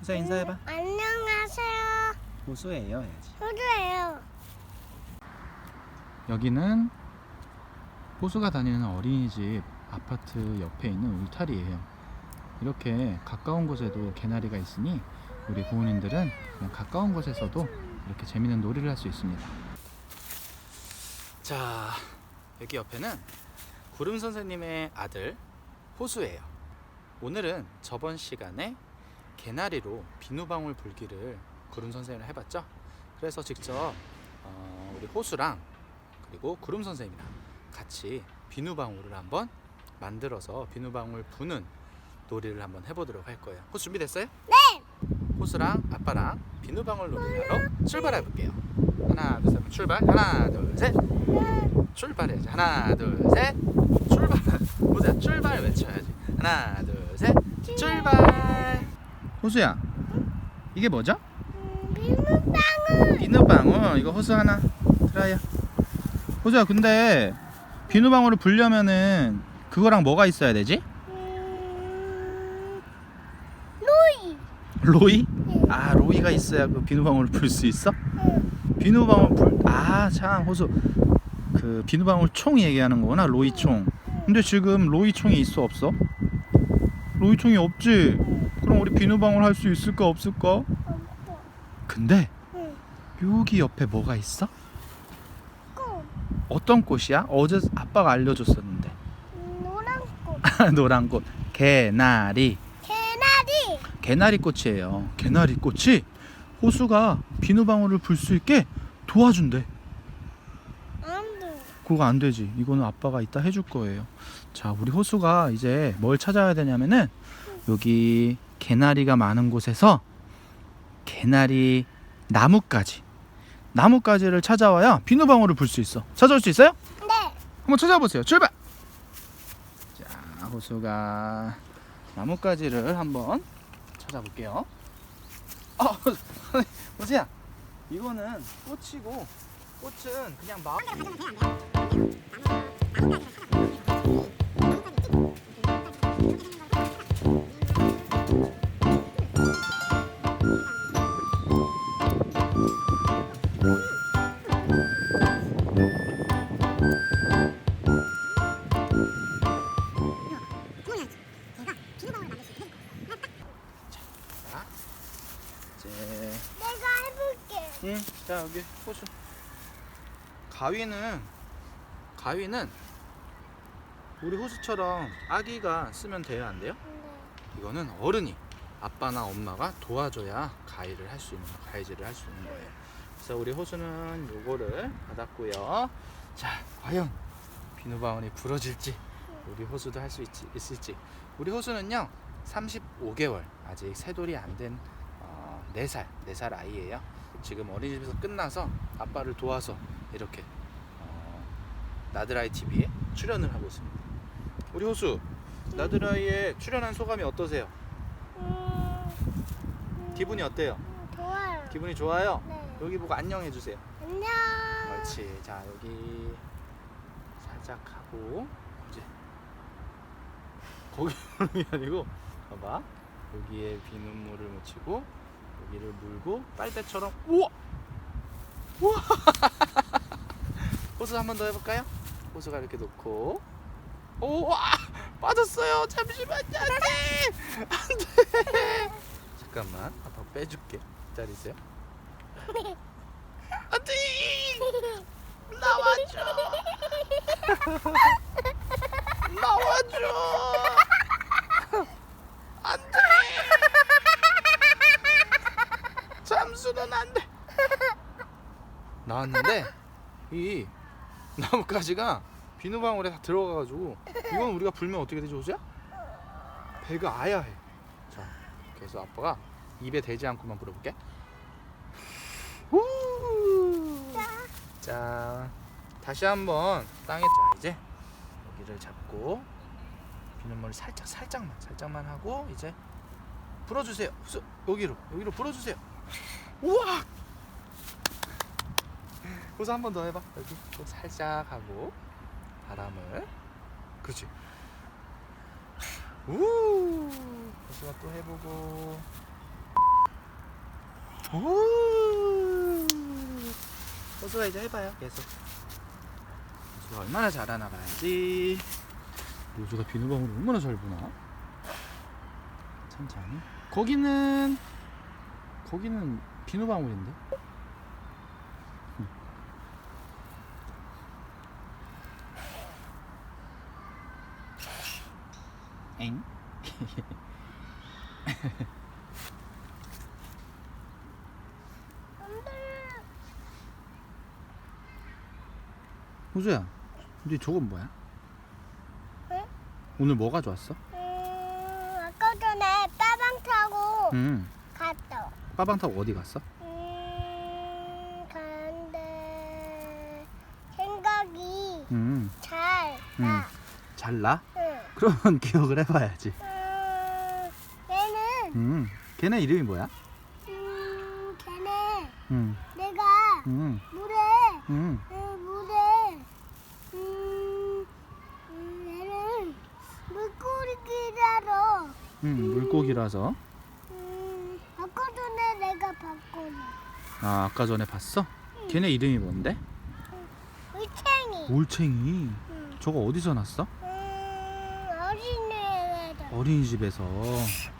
호수야 인사해봐. 안녕하세요. 호수예요 해야지. 호주예요. 여기는 호수가 다니는 어린이집 아파트 옆에 있는 울타리예요. 이렇게 가까운 곳에도 개나리가 있으니 우리 부모님들은 그냥 가까운 곳에서도 이렇게 재밌는 놀이를 할 수 있습니다. 자, 여기 옆에는 구름 선생님의 아들 호수예요. 오늘은 저번 시간에 개나리로 비누방울 불기를 구름 선생님을 해봤죠. 그래서 직접 어, 우리 호수랑 그리고 구름 선생님이랑 같이 비누방울을 한번 만들어서 비누방울 부는 놀이를 한번 해보도록 할 거예요. 호수 준비됐어요? 네. 호수랑 아빠랑 비누방울 놀이하러 출발해 볼게요. 하나, 둘, 셋, 출발. 하나, 둘, 셋. 출발해야지. 하나, 둘, 셋. 출발. 호수야, 출발 외쳐야지. 하나, 둘, 셋. 출발. 호수야, 이게 뭐죠? 음, 비누방울. 비누방울 이거 호수 하나 드라이야 호수야 근데 비누방울을 불려면은 그거랑 뭐가 있어야 되지? 음, 로이. 로이? 네. 아 로이가 있어야 그 비누방울을 불 수 있어? 응. 비누방울 불 아 참 호수 그 비누방울 총 얘기하는 거구나 로이 총 근데 지금 로이 총이 있어 없어? 로이 총이 없지? 그럼 우리 비누방울 할 수 있을까 없을까? 없어. 근데 응. 여기 옆에 뭐가 있어? 꽃. 어떤 꽃이야? 어제 아빠가 알려줬었는데 음, 노란 꽃. 노란 꽃 개나리 개나리. 개나리 꽃이에요 개나리 꽃이 호수가 비누방울을 불 수 있게 도와준대 안 돼. 그거 안 되지 이거는 아빠가 이따 해줄 거예요 자 우리 호수가 이제 뭘 찾아야 되냐면은 여기 개나리가 많은 곳에서 개나리 나뭇가지 나뭇가지를 찾아와야 비누방울을 불 수 있어 찾아올 수 있어요? 네. 한번 찾아보세요. 출발. 자, 호수가 나뭇가지를 한번 찾아볼게요. 아, 호수야, 이거는 꽃이고 꽃은 그냥 마 여기 호수. 가위는 가위는 우리 호수처럼 아기가 쓰면 돼요, 안 돼요? 네. 이거는 어른이 아빠나 엄마가 도와줘야 가위를 할 수 있는 가위질을 할 수 있는 거예요. 그래서 우리 호수는 요거를 받았고요. 자, 과연 비누방울이 부러질지 우리 호수도 할 수 있을지 우리 호수는요 35개월 아직 세돌이 안된 어, 4살 4살 아이예요. 지금 어린이집에서 끝나서 아빠를 도와서 이렇게 어, 나드라이 TV에 출연을 하고 있습니다. 우리 호수 나드라이에 출연한 소감이 어떠세요? 음, 기분이 어때요? 음, 좋아요. 기분이 좋아요? 네. 여기 보고 안녕 해주세요. 안녕. 그렇지. 자 여기 살짝 하고 이제 거기 아니고 봐봐 여기에 비눗물을 묻히고 여기를 물고 빨대처럼 우와! 우와! 호수 한 번 더 해볼까요? 호수가 이렇게 놓고. 오와! 빠졌어요! 잠시만요! 안돼! 안돼! 잠깐만 아빠 빼줄게. 기다리세요. 안돼! 나와줘 안돼 잠 수는 안 돼 나왔는데 이 나뭇가지가 비누방울에 다 들어가가지고 이건 우리가 불면 어떻게 되지 호수야? 배가 아야 해. 자, 그래서 아빠가 입에 대지 않고만 불어볼게. 후. 자, 다시 한번 땅에 자 이제 여기를 잡고 비눗물을 살짝 살짝만 살짝만 하고 이제 불어주세요. 수- 여기로 여기로 불어주세요. 우와. 호수 한번 더 해봐. 여기 또 살짝 하고 바람을 그렇지. 우. 호수가 또 해보고 오. 호수가 이제 해봐요 계속. 호수가 얼마나 잘하나 봐야지. 호수가 비누방울을 얼마나 잘 부나? 천천히. 거기는 거기는 비누방울인데. 응. 엥? 호수야, 근데 저건 뭐야? 응? 오늘 뭐 가져왔어? 음, 아까 전에 빠방 타고 응. 갔다. 빠방 타고 어디 갔어? 음, 가는데 생각이 응. 잘 응. 나. 잘 나? 응. 그러면 기억을 해봐야지. 음, 얘는 응. 걔네 이름이 뭐야? 음, 걔네 응. 내가 응. 물에 응. 음, 물에 음, 음, 얘는 물고기라로 응. 물고기라서. 음, 아까 전에 내가 봤거든. 아, 아까 전에 봤어? 걔네 이름이 뭔데? 물챙이. 올챙이. 음, 저거 어디서 났어? 음, 어린이집에서. 어린이집에서.